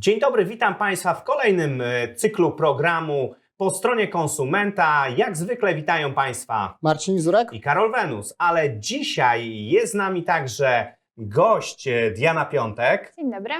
Dzień dobry, witam Państwa w kolejnym e, cyklu programu po stronie konsumenta. Jak zwykle witają Państwa Marcin Zurek? i Karol Wenus, ale dzisiaj jest z nami także gość e, Diana Piątek. Dzień dobry.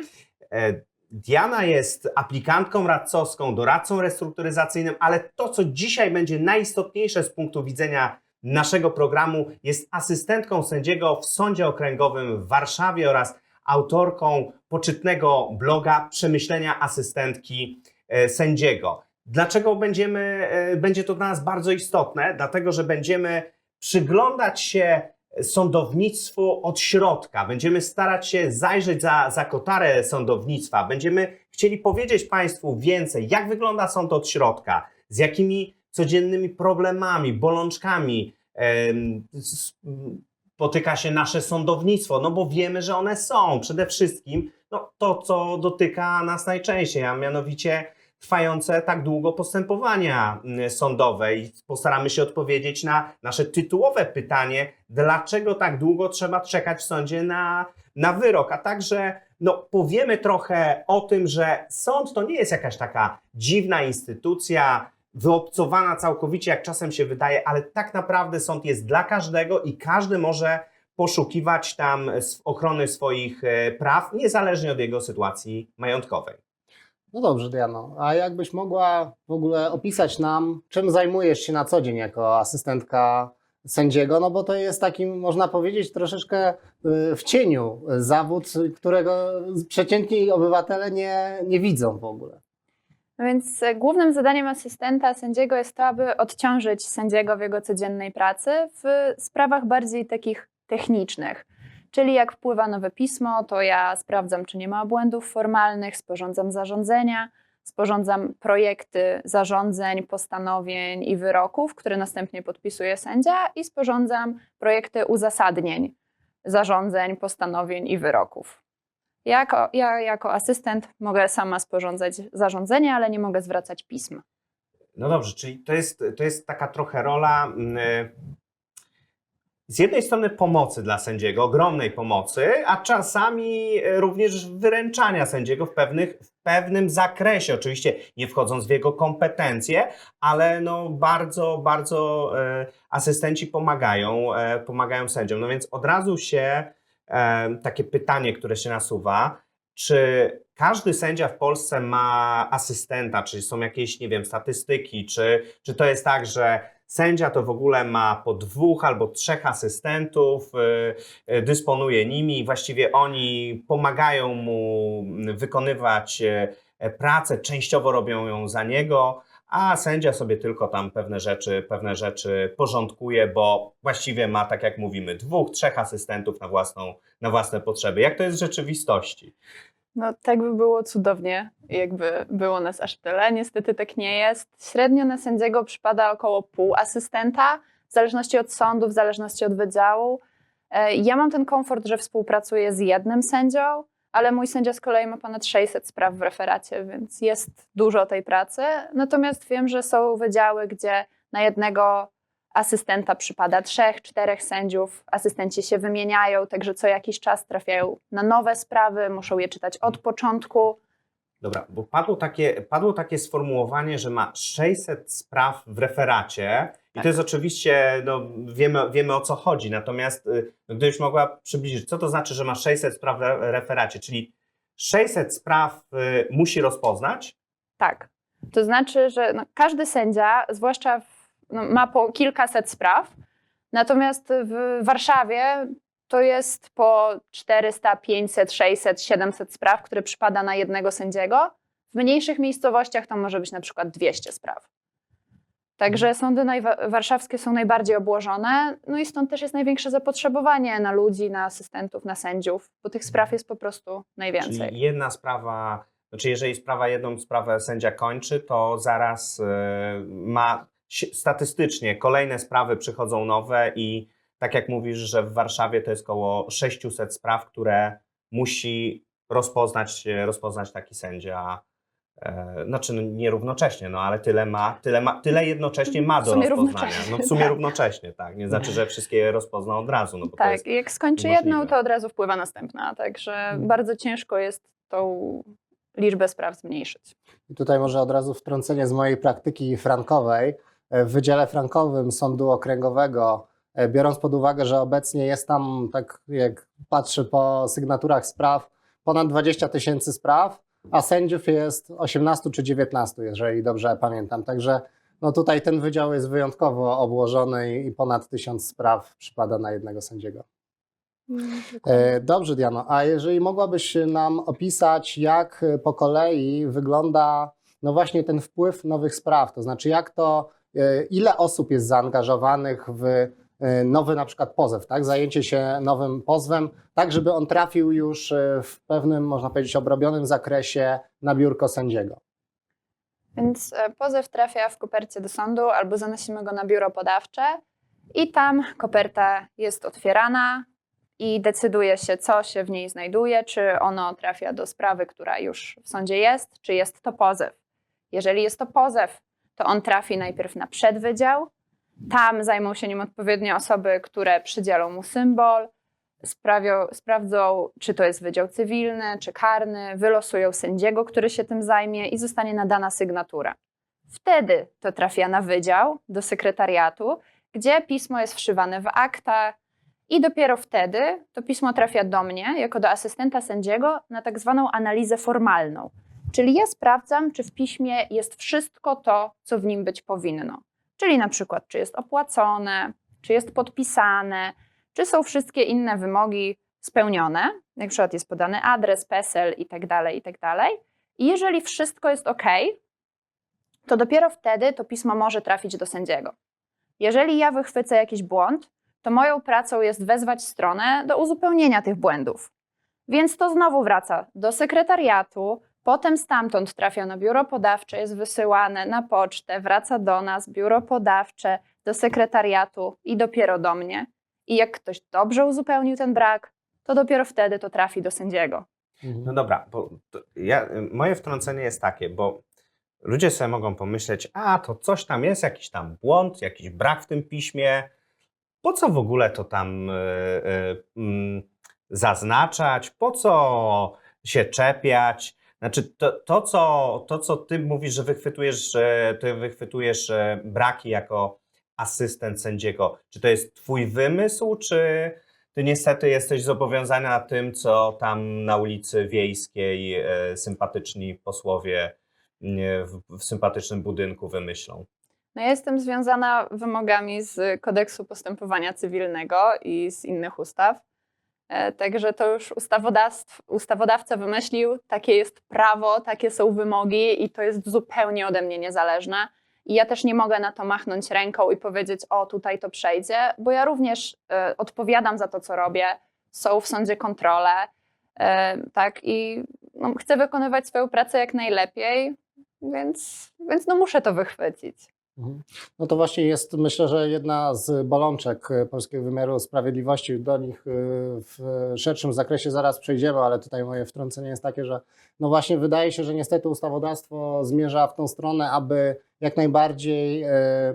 E, Diana jest aplikantką radcowską, doradcą restrukturyzacyjnym, ale to, co dzisiaj będzie najistotniejsze z punktu widzenia naszego programu, jest asystentką sędziego w Sądzie Okręgowym w Warszawie oraz autorką poczytnego bloga Przemyślenia asystentki e, sędziego. Dlaczego będziemy, e, będzie to dla nas bardzo istotne? Dlatego, że będziemy przyglądać się sądownictwu od środka. Będziemy starać się zajrzeć za, za kotarę sądownictwa. Będziemy chcieli powiedzieć Państwu więcej, jak wygląda sąd od środka, z jakimi codziennymi problemami, bolączkami spotyka się nasze sądownictwo, no bo wiemy, że one są. Przede wszystkim no, to, co dotyka nas najczęściej, a mianowicie trwające tak długo postępowania mm, sądowe i postaramy się odpowiedzieć na nasze tytułowe pytanie, dlaczego tak długo trzeba czekać w sądzie na, na wyrok, a także no, powiemy trochę o tym, że sąd to nie jest jakaś taka dziwna instytucja, wyobcowana całkowicie, jak czasem się wydaje, ale tak naprawdę sąd jest dla każdego i każdy może poszukiwać tam ochrony swoich e, praw, niezależnie od jego sytuacji majątkowej. No dobrze, Diano. A jakbyś mogła w ogóle opisać nam, czym zajmujesz się na co dzień jako asystentka sędziego? No bo to jest takim, można powiedzieć, troszeczkę y, w cieniu zawód, którego przeciętni obywatele nie, nie widzą w ogóle. No więc e, głównym zadaniem asystenta sędziego jest to, aby odciążyć sędziego w jego codziennej pracy w sprawach bardziej takich technicznych. Czyli jak wpływa nowe pismo, to ja sprawdzam, czy nie ma błędów formalnych, sporządzam zarządzenia, sporządzam projekty zarządzeń, postanowień i wyroków, które następnie podpisuje sędzia i sporządzam projekty uzasadnień zarządzeń, postanowień i wyroków. Jako, ja jako asystent mogę sama sporządzać zarządzenie, ale nie mogę zwracać pism. No dobrze, czyli to jest, to jest taka trochę rola mm, z jednej strony pomocy dla sędziego, ogromnej pomocy, a czasami e, również wyręczania sędziego w, pewnych, w pewnym zakresie. Oczywiście nie wchodząc w jego kompetencje, ale no bardzo, bardzo e, asystenci pomagają, e, pomagają sędziom. No więc od razu się e, takie pytanie, które się nasuwa, czy każdy sędzia w Polsce ma asystenta, czy są jakieś, nie wiem, statystyki, czy, czy to jest tak, że sędzia to w ogóle ma po dwóch albo trzech asystentów, y, y, dysponuje nimi i właściwie oni pomagają mu wykonywać y, pracę, częściowo robią ją za niego, a sędzia sobie tylko tam pewne rzeczy, pewne rzeczy porządkuje, bo właściwie ma, tak jak mówimy, dwóch, trzech asystentów na, własną, na własne potrzeby. Jak to jest w rzeczywistości? No tak by było cudownie, jakby było nas aż tyle. Niestety tak nie jest. Średnio na sędziego przypada około pół asystenta, w zależności od sądu, w zależności od wydziału. E, Ja mam ten komfort, że współpracuję z jednym sędzią, ale mój sędzia z kolei ma ponad 600 spraw w referacie, więc jest dużo tej pracy. Natomiast wiem, że są wydziały, gdzie na jednego asystenta przypada trzech, czterech sędziów. Asystenci się wymieniają, także co jakiś czas trafiają na nowe sprawy, muszą je czytać od początku. Dobra, bo padło takie, padło takie sformułowanie, że ma 600 spraw w referacie i Tak. to jest oczywiście, no, wiemy, wiemy o co chodzi, natomiast y, no, gdybyś mogła przybliżyć, co to znaczy, że ma 600 spraw w re- referacie, czyli 600 spraw y, musi rozpoznać, Tak. To znaczy, że no, każdy sędzia, zwłaszcza w, no, ma po kilkaset spraw, natomiast w Warszawie to jest po 400, 500, 600, 700 spraw, które przypada na jednego sędziego. W mniejszych miejscowościach to może być na przykład 200 spraw. Także sądy najwa- warszawskie są najbardziej obłożone, no i stąd też jest największe zapotrzebowanie na ludzi, na asystentów, na sędziów, bo tych spraw jest po prostu najwięcej. czyli jedna sprawa, znaczy jeżeli sprawa jedną sprawę sędzia kończy, to zaraz y, ma statystycznie kolejne sprawy przychodzą nowe i tak jak mówisz, że w Warszawie to jest około 600 spraw, które musi rozpoznać, rozpoznać taki sędzia. E, znaczy no, nie równocześnie, no ale tyle ma, tyle ma, tyle jednocześnie ma do rozpoznania. No w sumie tak. równocześnie, tak. Nie znaczy, że wszystkie je rozpozna od razu, no bo to Tak, jak skończy niemożliwe. jedną, to od razu wpływa następna. Także Mhm. bardzo ciężko jest tą liczbę spraw zmniejszyć. I tutaj może od razu wtrącenie z mojej praktyki frankowej. E, W Wydziale Frankowym Sądu Okręgowego, e, biorąc pod uwagę, że obecnie jest tam, tak jak patrzę po sygnaturach spraw, ponad 20 tysięcy spraw, a sędziów jest 18 czy 19, jeżeli dobrze pamiętam. Także no tutaj ten wydział jest wyjątkowo obłożony i- ponad tysiąc spraw przypada na jednego sędziego. E, Dobrze, Diano. A jeżeli mogłabyś nam opisać, jak po kolei wygląda no właśnie ten wpływ nowych spraw, to znaczy jak to, e, ile osób jest zaangażowanych w nowy na przykład pozew, tak? Zajęcie się nowym pozwem, tak żeby on trafił już e, w pewnym, można powiedzieć, obrobionym zakresie na biurko sędziego. Więc e, pozew trafia w kopercie do sądu albo zanosimy go na biuro podawcze i tam koperta jest otwierana i decyduje się, co się w niej znajduje, czy ono trafia do sprawy, która już w sądzie jest, czy jest to pozew. Jeżeli jest to pozew, to on trafi najpierw na przedwydział. Tam zajmą się nim odpowiednie osoby, które przydzielą mu symbol, sprawią, sprawdzą, czy to jest wydział cywilny, czy karny, wylosują sędziego, który się tym zajmie i zostanie nadana sygnatura. Wtedy to trafia na wydział, do sekretariatu, gdzie pismo jest wszywane w akta i dopiero wtedy to pismo trafia do mnie, jako do asystenta sędziego, na tak zwaną analizę formalną. Czyli ja sprawdzam, czy w piśmie jest wszystko to, co w nim być powinno. Czyli na przykład, czy jest opłacone, czy jest podpisane, czy są wszystkie inne wymogi spełnione, na przykład jest podany adres, PESEL i tak dalej, i tak. I jeżeli wszystko jest ok, to dopiero wtedy to pismo może trafić do sędziego. Jeżeli ja wychwycę jakiś błąd, to moją pracą jest wezwać stronę do uzupełnienia tych błędów. Więc to znowu wraca do sekretariatu, potem stamtąd trafia na biuro podawcze, jest wysyłane na pocztę, wraca do nas, biuro podawcze, do sekretariatu i dopiero do mnie. I jak ktoś dobrze uzupełnił ten brak, to dopiero wtedy to trafi do sędziego. No dobra, bo ja, moje wtrącenie jest takie, bo ludzie sobie mogą pomyśleć, a to coś tam jest, jakiś tam błąd, jakiś brak w tym piśmie. Po co w ogóle to tam y, y, mm, zaznaczać? Po co się czepiać? Znaczy, to, to, co, to, co ty mówisz, że wychwytujesz, ty wychwytujesz e, braki jako asystent sędziego, czy to jest twój wymysł, czy ty niestety jesteś zobowiązana tym, co tam na ulicy Wiejskiej e, sympatyczni posłowie nie, w, w sympatycznym budynku wymyślą? No ja jestem związana wymogami z kodeksu postępowania cywilnego i z innych ustaw. E, Także to już ustawodawca wymyślił, takie jest prawo, takie są wymogi i to jest zupełnie ode mnie niezależne. I ja też nie mogę na to machnąć ręką i powiedzieć, o tutaj to przejdzie, bo ja również e, odpowiadam za to, co robię. Są w sądzie kontrole, e, tak, i no, chcę wykonywać swoją pracę jak najlepiej, więc, więc no muszę to wychwycić. Mhm. No to właśnie jest, myślę, że jedna z bolączek e, polskiego wymiaru sprawiedliwości. Do nich e, w szerszym zakresie zaraz przejdziemy, ale tutaj moje wtrącenie jest takie, że no właśnie wydaje się, że niestety ustawodawstwo zmierza w tą stronę, aby jak najbardziej e,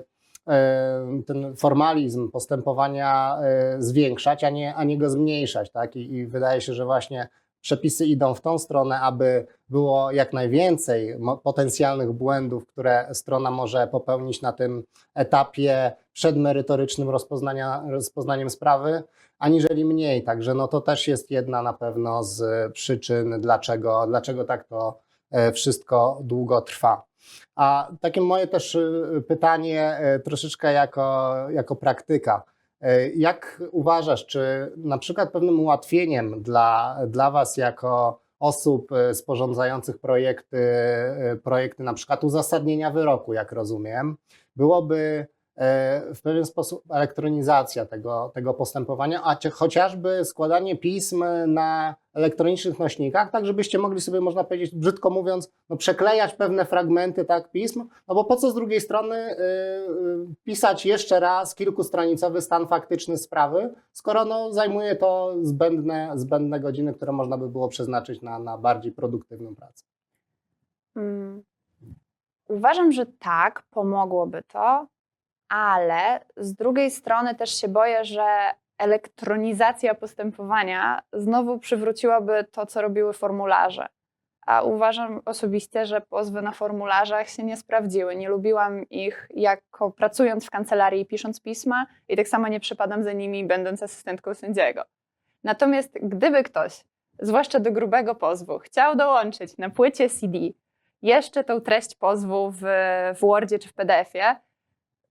ten formalizm postępowania zwiększać, a nie, a nie go zmniejszać. Tak? I, I wydaje się, że właśnie przepisy idą w tą stronę, aby było jak najwięcej potencjalnych błędów, które strona może popełnić na tym etapie przedmerytorycznym rozpoznania, rozpoznaniem sprawy, aniżeli mniej. Także no to też jest jedna na pewno z przyczyn, dlaczego, dlaczego tak to e, wszystko długo trwa. A takie moje też e, pytanie e, troszeczkę jako, jako praktyka. E, Jak uważasz, czy na przykład pewnym ułatwieniem dla, dla Was jako osób e, sporządzających projekty, e, projekty na przykład uzasadnienia wyroku, jak rozumiem, byłoby w pewien sposób elektronizacja tego, tego postępowania, a chociażby składanie pism na elektronicznych nośnikach, tak żebyście mogli sobie, można powiedzieć, brzydko mówiąc, no, przeklejać pewne fragmenty tak pism, no bo po co z drugiej strony y, y, pisać jeszcze raz kilkustronicowy stan faktyczny sprawy, skoro no, zajmuje to zbędne, zbędne godziny, które można by było przeznaczyć na, na bardziej produktywną pracę. Mm. Uważam, że tak, pomogłoby to, ale z drugiej strony też się boję, że elektronizacja postępowania znowu przywróciłaby to, co robiły formularze. A uważam osobiście, że pozwy na formularzach się nie sprawdziły. Nie lubiłam ich jako pracując w kancelarii i pisząc pisma, i tak samo nie przypadam za nimi, będąc asystentką sędziego. Natomiast gdyby ktoś, zwłaszcza do grubego pozwu, chciał dołączyć na płycie CD jeszcze tą treść pozwu w, w Wordzie czy w PDF-ie,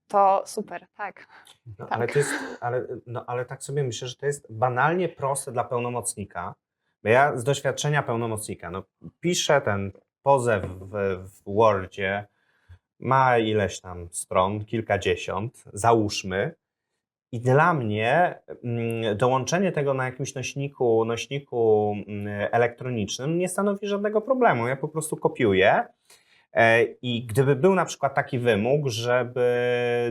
to super, tak. No, Tak. ale, to jest, ale, no, ale tak sobie myślę, że to jest banalnie proste dla pełnomocnika. Bo ja z doświadczenia pełnomocnika, no, piszę ten pozew w, w Wordzie, ma ileś tam stron, kilkadziesiąt, załóżmy. I dla mnie mm, dołączenie tego na jakimś nośniku, nośniku mm, elektronicznym nie stanowi żadnego problemu. Ja po prostu kopiuję. E, I gdyby był na przykład taki wymóg, żeby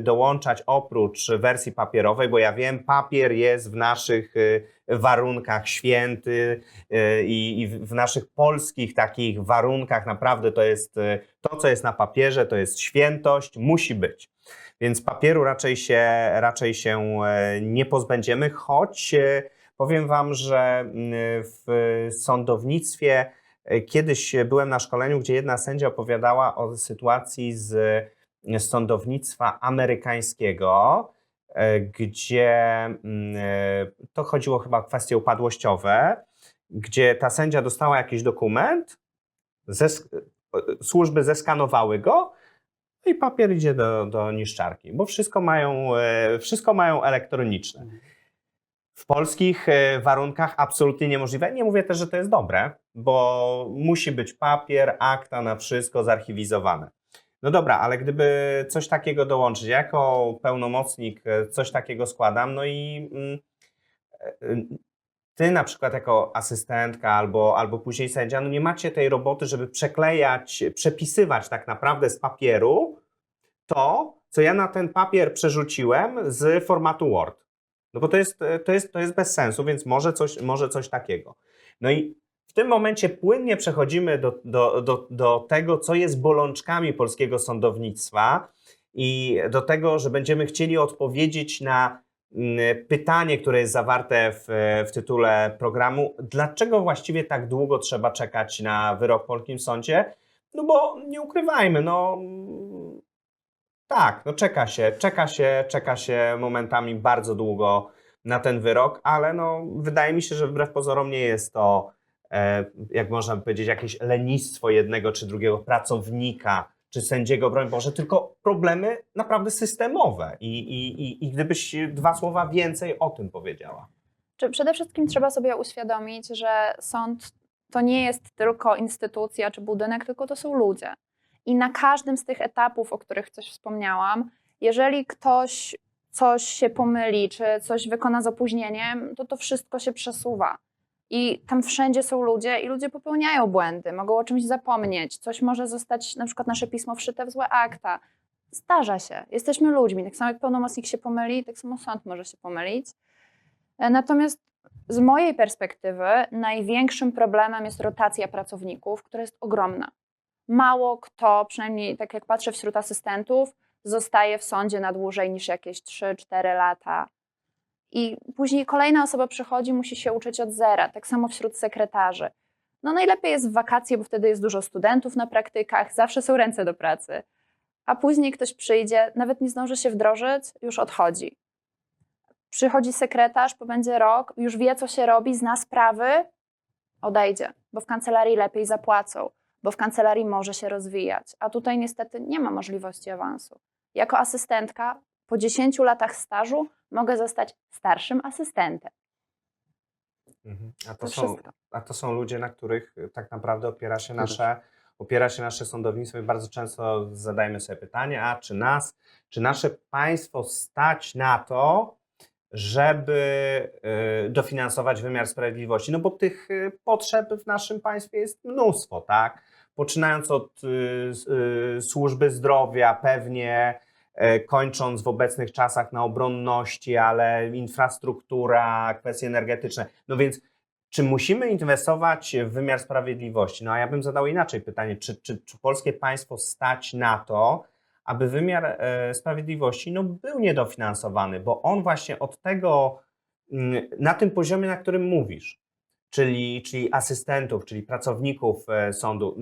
dołączać oprócz wersji papierowej, bo ja wiem, papier jest w naszych y, warunkach święty y, i w naszych polskich takich warunkach naprawdę to jest y, to, co jest na papierze, to jest świętość, musi być. Więc papieru raczej się, raczej się e, nie pozbędziemy, choć e, powiem Wam, że mm, w sądownictwie kiedyś byłem na szkoleniu, gdzie jedna sędzia opowiadała o sytuacji z z sądownictwa amerykańskiego, e, gdzie mm, e, to chodziło chyba o kwestie upadłościowe, gdzie ta sędzia dostała jakiś dokument, zes- e, służby zeskanowały go no i papier idzie do, do niszczarki, bo wszystko mają, e, wszystko mają elektroniczne. W polskich e, warunkach absolutnie niemożliwe. Nie mówię też, że to jest dobre, bo musi być papier, akta na wszystko zarchiwizowane. No dobra, ale gdyby coś takiego dołączyć, ja jako pełnomocnik e, coś takiego składam, no i mm, e, ty na przykład jako asystentka albo, albo później sędzia, no nie macie tej roboty, żeby przeklejać, przepisywać tak naprawdę z papieru to, co ja na ten papier przerzuciłem z formatu Word. No bo to jest, e, to jest, to jest bez sensu, więc może coś, może coś takiego. No i w tym momencie płynnie przechodzimy do, do, do, do tego, co jest bolączkami polskiego sądownictwa i do tego, że będziemy chcieli odpowiedzieć na mm, pytanie, które jest zawarte w, w tytule programu. Dlaczego właściwie tak długo trzeba czekać na wyrok w polskim sądzie? No bo nie ukrywajmy, no tak, no czeka się, czeka się, czeka się momentami bardzo długo na ten wyrok, ale no wydaje mi się, że wbrew pozorom nie jest to, jak można powiedzieć, jakieś lenistwo jednego czy drugiego pracownika czy sędziego, broń Boże, tylko problemy naprawdę systemowe. I, i, i, i gdybyś dwa słowa więcej o tym powiedziała. Czy przede wszystkim trzeba sobie uświadomić, że sąd to nie jest tylko instytucja czy budynek, tylko to są ludzie. I na każdym z tych etapów, o których coś wspomniałam, jeżeli ktoś coś się pomyli, czy coś wykona z opóźnieniem, to to wszystko się przesuwa. I tam wszędzie są ludzie i ludzie popełniają błędy, mogą o czymś zapomnieć, coś może zostać, na przykład nasze pismo wszyte w złe akta. Zdarza się, jesteśmy ludźmi. Tak samo jak pełnomocnik się pomyli, tak samo sąd może się pomylić. E, Natomiast z mojej perspektywy największym problemem jest rotacja pracowników, która jest ogromna. Mało kto, przynajmniej tak jak patrzę wśród asystentów, zostaje w sądzie na dłużej niż jakieś 3-4 lata. I później kolejna osoba przychodzi, musi się uczyć od zera. Tak samo wśród sekretarzy. No najlepiej jest w wakacje, bo wtedy jest dużo studentów na praktykach, zawsze są ręce do pracy. A później ktoś przyjdzie, nawet nie zdąży się wdrożyć, już odchodzi. Przychodzi sekretarz, pobędzie rok, już wie, co się robi, zna sprawy, odejdzie, bo w kancelarii lepiej zapłacą, bo w kancelarii może się rozwijać. A tutaj niestety nie ma możliwości awansu. Jako asystentka po 10 latach stażu mogę zostać starszym asystentem. Mhm. A, To to są, a to są ludzie, na których y, tak naprawdę opiera się nasze, opiera się nasze sądownictwo i bardzo często zadajmy sobie pytanie, a czy nas, czy nasze państwo stać na to, żeby y, dofinansować wymiar sprawiedliwości? No bo tych y, potrzeb w naszym państwie jest mnóstwo, tak? Poczynając od służby zdrowia, pewnie kończąc w obecnych czasach na obronności, ale infrastruktura, kwestie energetyczne. No więc czy musimy inwestować w wymiar sprawiedliwości? No a ja bym zadał inaczej pytanie, czy, czy, czy polskie państwo stać na to, aby wymiar e, sprawiedliwości no, był niedofinansowany, bo on właśnie od tego, mm, na tym poziomie, na którym mówisz, czyli, czyli asystentów, czyli pracowników e, sądu.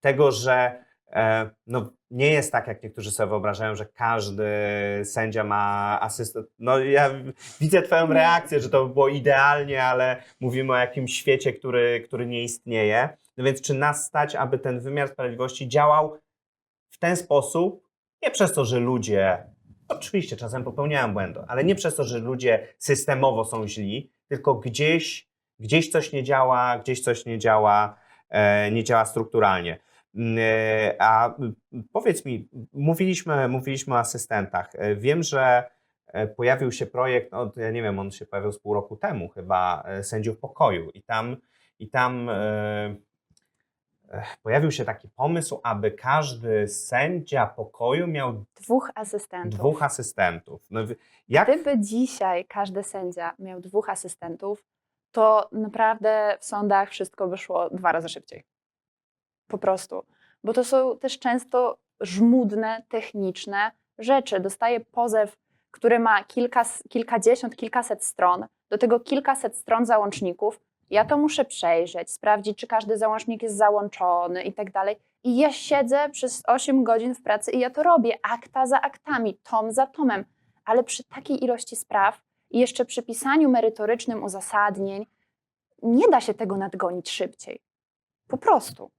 Tego, że e, no, nie jest tak, jak niektórzy sobie wyobrażają, że każdy sędzia ma asystent. No ja widzę Twoją reakcję, że to by było idealnie, ale mówimy o jakimś świecie, który, który nie istnieje. No więc czy nas stać, aby ten wymiar sprawiedliwości działał w ten sposób, nie przez to, że ludzie, oczywiście czasem popełniają błędy, ale nie przez to, że ludzie systemowo są źli, tylko gdzieś, gdzieś coś nie działa, gdzieś coś nie działa, e, nie działa strukturalnie. A powiedz mi, mówiliśmy, mówiliśmy o asystentach. Wiem, że e, pojawił się projekt, no, ja nie wiem, on się pojawił z pół roku temu chyba, e, sędziów pokoju i tam, i tam e, pojawił się taki pomysł, aby każdy sędzia pokoju miał Dwóch asystentów. dwóch asystentów. No, jak, Gdyby dzisiaj każdy sędzia miał dwóch asystentów, to naprawdę w sądach wszystko by szło dwa razy szybciej. Po prostu. Bo to są też często żmudne, techniczne rzeczy. Dostaję pozew, który ma kilka, kilkadziesiąt, kilkaset stron, do tego kilkaset stron załączników. Ja to muszę przejrzeć, sprawdzić, czy każdy załącznik jest załączony i tak dalej. I ja siedzę przez 8 godzin w pracy i ja to robię, akta za aktami, tom za tomem ale przy takiej ilości spraw i jeszcze przy pisaniu merytorycznym uzasadnień nie da się tego nadgonić szybciej. Po prostu.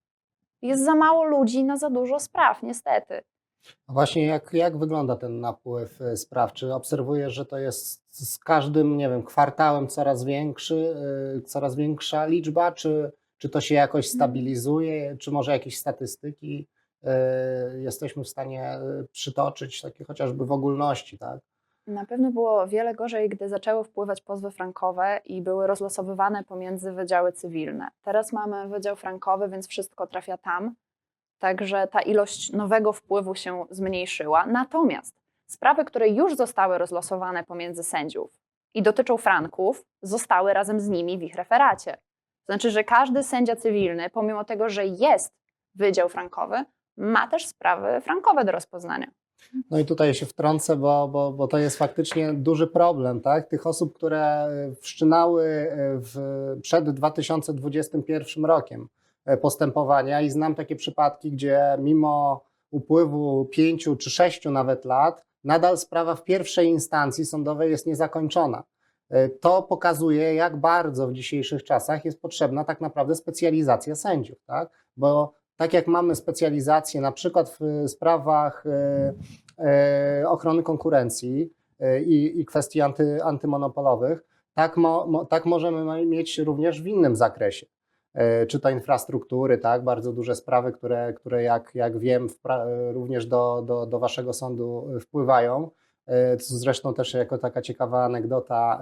Jest za mało ludzi na za dużo spraw, niestety. A Właśnie jak, jak wygląda ten napływ e, spraw? Czy obserwujesz, że to jest z każdym, nie wiem, kwartałem coraz większy, e, coraz większa liczba, czy, czy to się jakoś stabilizuje, czy może jakieś statystyki e, jesteśmy w stanie przytoczyć, takie chociażby w ogólności, tak? Na pewno było wiele gorzej, gdy zaczęły wpływać pozwy frankowe i były rozlosowywane pomiędzy wydziały cywilne. Teraz mamy wydział frankowy, więc wszystko trafia tam, także ta ilość nowego wpływu się zmniejszyła. Natomiast sprawy, które już zostały rozlosowane pomiędzy sędziów i dotyczą franków, zostały razem z nimi w ich referacie. Znaczy, że każdy sędzia cywilny, pomimo tego, że jest wydział frankowy, ma też sprawy frankowe do rozpoznania. No i tutaj się wtrącę, bo, bo, bo to jest faktycznie duży problem, tak? Tych osób, które wszczynały w, przed 2021 rokiem e, postępowania i znam takie przypadki, gdzie mimo upływu pięciu czy sześciu nawet lat, nadal sprawa w pierwszej instancji sądowej jest niezakończona. E, To pokazuje, jak bardzo w dzisiejszych czasach jest potrzebna tak naprawdę specjalizacja sędziów, tak? Bo tak jak mamy specjalizację na przykład w sprawach e, e, ochrony konkurencji e, i, i kwestii anty, antymonopolowych, tak, mo, mo, tak możemy mieć również w innym zakresie. Czy to infrastruktury, tak, bardzo duże sprawy, które, które jak, jak wiem, również do, do, do Waszego sądu wpływają. E, Zresztą też jako taka ciekawa anegdota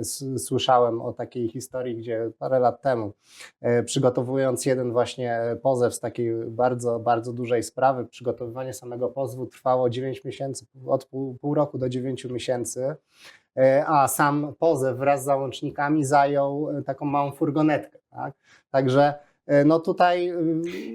e, słyszałem o takiej historii, gdzie parę lat temu e, przygotowując jeden właśnie pozew z takiej bardzo, bardzo dużej sprawy, przygotowywanie samego pozwu trwało 9 miesięcy, od pół, pół roku do 9 miesięcy, a sam pozew wraz z załącznikami zajął taką małą furgonetkę. Tak? Także no tutaj e,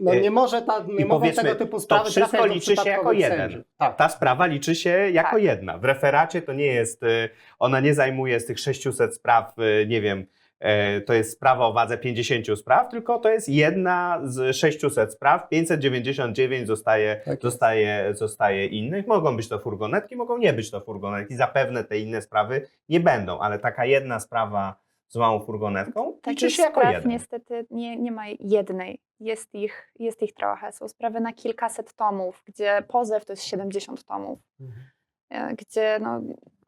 no E, nie może ta, nie mogą tego typu to sprawy wszystko trafiać do liczy się jako jeden. Tak. ta sprawa liczy się jako Tak. jedna. W referacie to nie jest, y, ona nie zajmuje z tych 600 spraw, nie wiem, e, to jest sprawa o wadze 50 spraw, tylko to jest jedna z 600 spraw, 599 zostaje, Tak zostaje, zostaje innych. Mogą być to furgonetki, mogą nie być to furgonetki. Zapewne te inne sprawy nie będą, ale taka jedna sprawa z małą furgonetką liczy Takich się jako spraw jeden. niestety nie, nie ma jednej. Jest ich, jest ich trochę. Są sprawy na kilkaset tomów, gdzie pozew to jest 70 tomów, Mhm. e, gdzie no,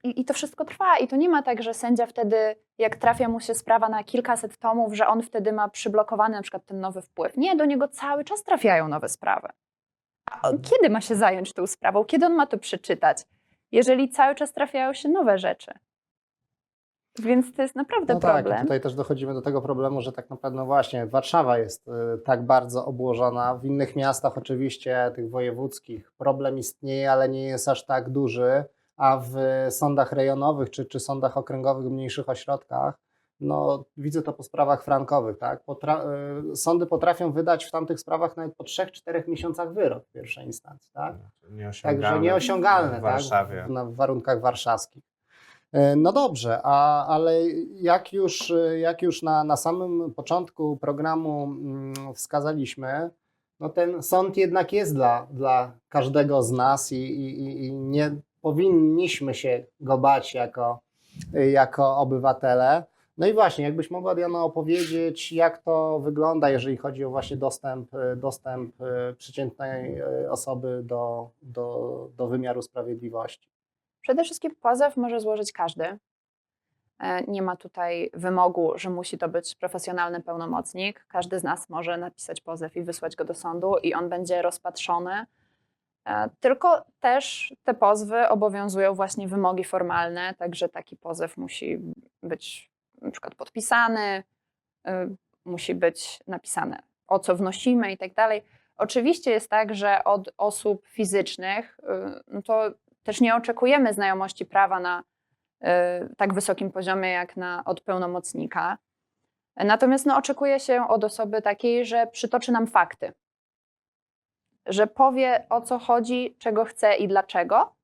i, i to wszystko trwa. I to nie ma tak, że sędzia wtedy, jak trafia mu się sprawa na kilkaset tomów, że on wtedy ma przyblokowany na przykład ten nowy wpływ. Nie, do niego cały czas trafiają nowe sprawy. A on- kiedy ma się zająć tą sprawą? Kiedy on ma to przeczytać? Jeżeli cały czas trafiają się nowe rzeczy. Więc to jest naprawdę No tak, i problem. tutaj też dochodzimy do tego problemu, że tak naprawdę no właśnie Warszawa jest y, tak bardzo obłożona. W innych miastach oczywiście tych wojewódzkich problem istnieje, ale nie jest aż tak duży, a w sądach rejonowych czy, czy sądach okręgowych w mniejszych ośrodkach, no widzę to po sprawach frankowych, tak? Potra- y, sądy potrafią wydać w tamtych sprawach nawet po 3-4 miesiącach wyrok w pierwszej instancji, tak? Nieosiągalne Także nieosiągalne w Warszawie. Tak, w, na, w warunkach warszawskich. E, No dobrze, a, ale jak już, jak już na, na samym początku programu mm, wskazaliśmy, no ten sąd jednak jest dla, dla każdego z nas i, i, i- nie powinniśmy się go bać jako, jako obywatele. No i właśnie, jakbyś mogła Diana opowiedzieć, jak to wygląda, jeżeli chodzi o właśnie dostęp, dostęp e, przeciętnej e, osoby do, do, do wymiaru sprawiedliwości. Przede wszystkim pozew może złożyć każdy. E, Nie ma tutaj wymogu, że musi to być profesjonalny pełnomocnik. Każdy z nas może napisać pozew i wysłać go do sądu, i on będzie rozpatrzony. E, Tylko też te pozwy obowiązują właśnie wymogi formalne, także taki pozew musi być na przykład podpisany, y, musi być napisane o co wnosimy i tak dalej. Oczywiście jest tak, że od osób fizycznych y, no to też nie oczekujemy znajomości prawa na y, tak wysokim poziomie jak na, od pełnomocnika. Natomiast no, oczekuje się od osoby takiej, że przytoczy nam fakty, że powie o co chodzi, czego chce i dlaczego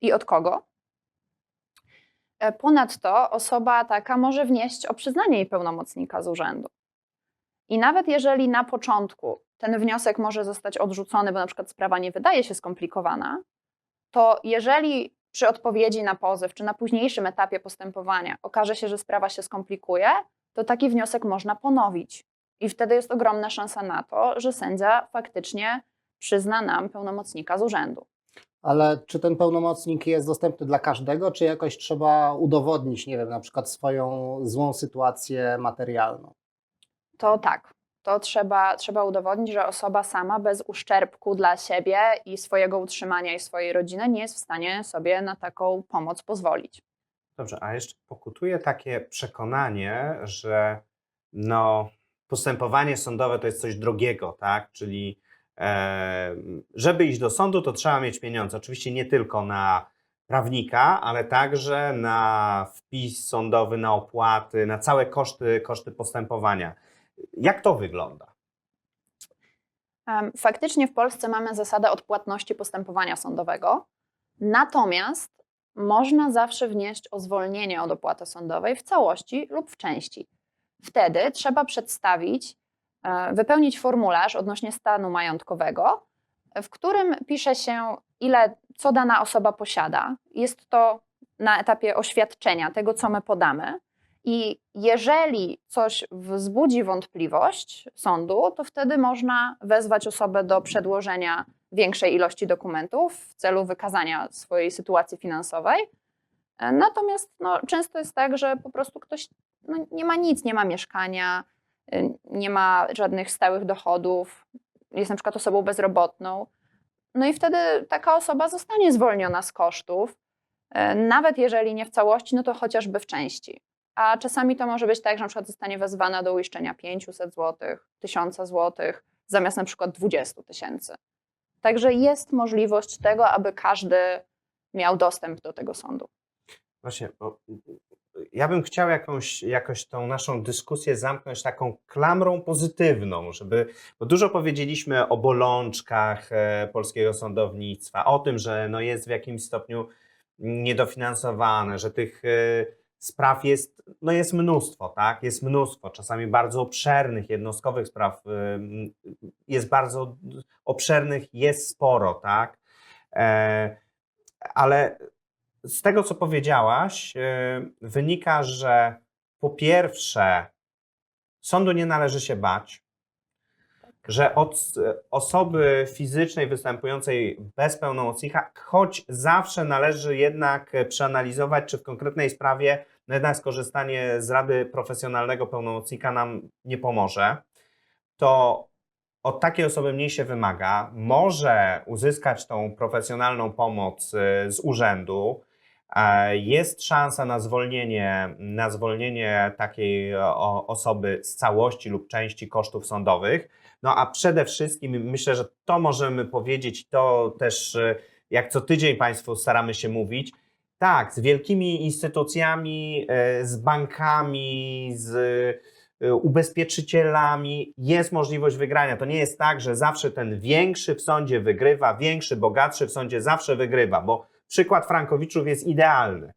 i od kogo. E, Ponadto osoba taka może wnieść o przyznanie jej pełnomocnika z urzędu. I nawet jeżeli na początku ten wniosek może zostać odrzucony, bo na przykład sprawa nie wydaje się skomplikowana, to jeżeli przy odpowiedzi na pozew czy na późniejszym etapie postępowania okaże się, że sprawa się skomplikuje, to taki wniosek można ponowić. I wtedy jest ogromna szansa na to, że sędzia faktycznie przyzna nam pełnomocnika z urzędu. Ale czy ten pełnomocnik jest dostępny dla każdego, czy jakoś trzeba udowodnić, nie wiem, na przykład swoją złą sytuację materialną? To tak, to trzeba, trzeba udowodnić, że osoba sama bez uszczerbku dla siebie i swojego utrzymania i swojej rodziny nie jest w stanie sobie na taką pomoc pozwolić. Dobrze, a jeszcze pokutuje takie przekonanie, że no, postępowanie sądowe to jest coś drogiego, tak? Czyli e, żeby iść do sądu, to trzeba mieć pieniądze. Oczywiście nie tylko na prawnika, ale także na wpis sądowy, na opłaty, na całe koszty, koszty postępowania. Jak to wygląda? Faktycznie w Polsce mamy zasadę odpłatności postępowania sądowego, natomiast można zawsze wnieść o zwolnienie od opłaty sądowej w całości lub w części. Wtedy trzeba przedstawić, e, wypełnić formularz odnośnie stanu majątkowego, w którym pisze się, ile, co dana osoba posiada. Jest to na etapie oświadczenia tego, co my podamy. I jeżeli coś wzbudzi wątpliwość sądu, to wtedy można wezwać osobę do przedłożenia większej ilości dokumentów w celu wykazania swojej sytuacji finansowej. Natomiast no, często jest tak, że po prostu ktoś no, nie ma nic, nie ma mieszkania, nie ma żadnych stałych dochodów, jest na przykład osobą bezrobotną. No i wtedy taka osoba zostanie zwolniona z kosztów, e, nawet jeżeli nie w całości, no to chociażby w części. A czasami to może być tak, że na przykład zostanie wezwana do uiszczenia 500 zł, 1000 zł, zamiast na przykład 20 tysięcy. Także jest możliwość tego, aby każdy miał dostęp do tego sądu. Właśnie, bo ja bym chciał jakąś, jakoś tą naszą dyskusję zamknąć taką klamrą pozytywną, żeby, bo dużo powiedzieliśmy o bolączkach e, polskiego sądownictwa, o tym, że no jest w jakimś stopniu niedofinansowane, że tych e, spraw jest, no jest mnóstwo, tak? Jest mnóstwo, czasami bardzo obszernych, jednostkowych spraw e, m, jest bardzo obszernych, jest sporo, tak? E, ale z tego, co powiedziałaś, e, wynika, że po pierwsze, sądu nie należy się bać, że od osoby fizycznej występującej bez pełnomocnika, choć zawsze należy jednak przeanalizować, czy w konkretnej sprawie no jednak skorzystanie z rady profesjonalnego pełnomocnika nam nie pomoże, to od takiej osoby mniej się wymaga. Może uzyskać tą profesjonalną pomoc e, z urzędu. Jest szansa na zwolnienie, na zwolnienie takiej e, osoby z całości lub części kosztów sądowych. No a przede wszystkim myślę, że to możemy powiedzieć, to też e, jak co tydzień Państwu staramy się mówić. Tak, z wielkimi instytucjami, e, z bankami, z ubezpieczycielami jest możliwość wygrania. To nie jest tak, że zawsze ten większy w sądzie wygrywa, większy, bogatszy w sądzie zawsze wygrywa, bo przykład Frankowiczów jest idealny.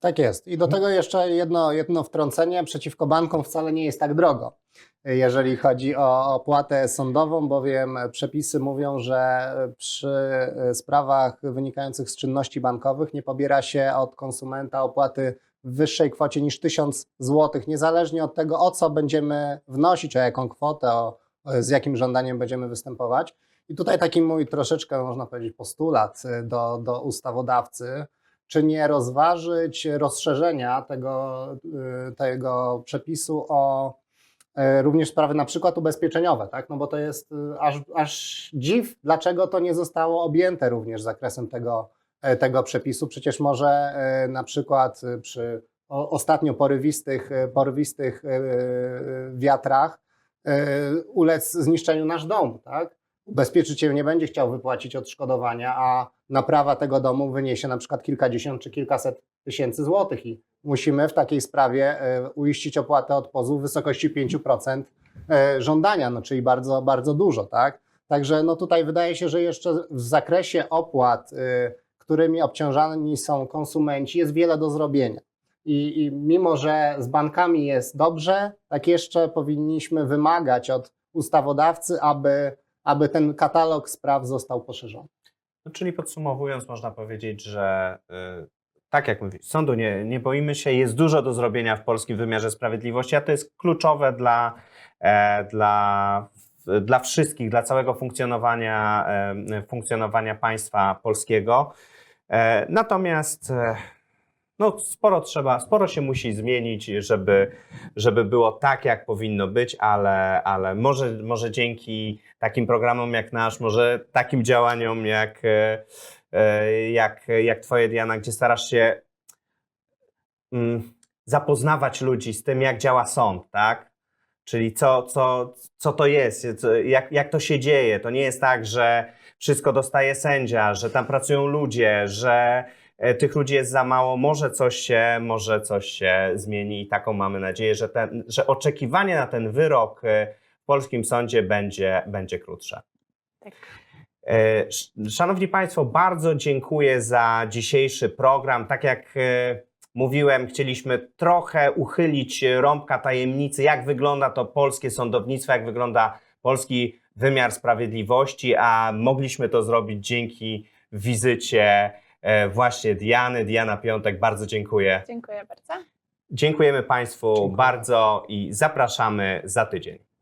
Tak jest. I do tego jeszcze jedno, jedno wtrącenie. Przeciwko bankom wcale nie jest tak drogo, jeżeli chodzi o opłatę sądową, bowiem przepisy mówią, że przy sprawach wynikających z czynności bankowych nie pobiera się od konsumenta opłaty w wyższej kwocie niż 1000 zł, niezależnie od tego, o co będziemy wnosić, o jaką kwotę, o, z jakim żądaniem będziemy występować. I tutaj taki mój troszeczkę, można powiedzieć, postulat do, do ustawodawcy, czy nie rozważyć rozszerzenia tego, y, tego przepisu o y, również sprawy na przykład ubezpieczeniowe, tak? No bo to jest y, aż, aż dziw, dlaczego to nie zostało objęte również zakresem tego, tego przepisu. Przecież może na przykład y, przy ostatnio porywistych, porywistych wiatrach ulec zniszczeniu nasz dom, tak? Ubezpieczyciel nie będzie chciał wypłacić odszkodowania, a naprawa tego domu wyniesie na przykład kilkadziesiąt czy kilkaset tysięcy złotych i musimy w takiej sprawie e, uiścić opłatę od pozwu w wysokości 5% e, żądania, no czyli bardzo, bardzo dużo, tak? Także no tutaj wydaje się, że jeszcze w zakresie opłat, e, którymi obciążani są konsumenci, jest wiele do zrobienia. I, I mimo, że z bankami jest dobrze, tak jeszcze powinniśmy wymagać od ustawodawcy, aby, aby ten katalog spraw został poszerzony. No, czyli podsumowując, można powiedzieć, że y, tak jak mówisz, sądu nie, nie boimy się, jest dużo do zrobienia w polskim wymiarze sprawiedliwości, a to jest kluczowe dla, e, dla, dla wszystkich, dla całego funkcjonowania, e, funkcjonowania państwa polskiego. E, natomiast e, no, sporo trzeba, sporo się musi zmienić, żeby, żeby było tak, jak powinno być, ale, ale może, może dzięki takim programom jak nasz, może takim działaniom jak, e, e, jak, jak Twoje, Diana, gdzie starasz się mm, zapoznawać ludzi z tym, jak działa sąd, tak? Czyli co, co, co to jest, jak, jak to się dzieje. To nie jest tak, że wszystko dostaje sędzia, że tam pracują ludzie, że tych ludzi jest za mało. Może coś się, może coś się zmieni i taką mamy nadzieję, że, ten, że oczekiwanie na ten wyrok e, w polskim sądzie będzie, będzie krótsze. Tak. E, sz- Szanowni Państwo, bardzo dziękuję za dzisiejszy program. Tak jak e, mówiłem, chcieliśmy trochę uchylić rąbka tajemnicy, jak wygląda to polskie sądownictwo, jak wygląda polski wymiar sprawiedliwości, a mogliśmy to zrobić dzięki wizycie e, właśnie Diany. Diana Piątek, bardzo dziękuję. Dziękuję bardzo. Dziękujemy Państwu Dziękuję. bardzo i zapraszamy za tydzień.